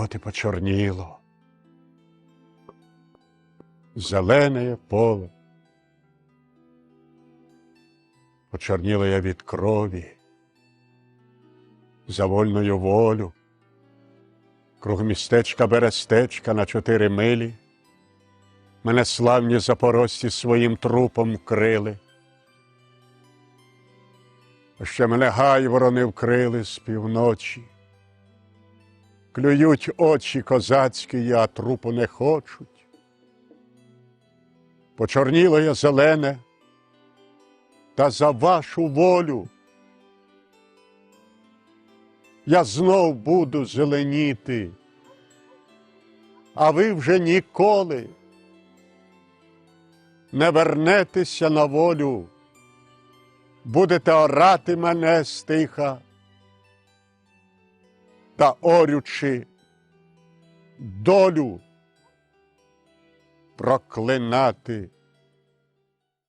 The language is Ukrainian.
От і почорніло. Зелене поле. Почорніло я від крові, за вольною волю. Круг містечка берестечка на чотири милі. Мене славні запорожці своїм трупом крили. Ще мене гайворони вкрили з півночі. Клюють очі козацькі, а трупу не хочуть. Почорніло я зелене, та за вашу волю. Я знов буду зеленіти, а ви вже ніколи не вернетеся на волю, будете орати мене стиха та орючи долю проклинати.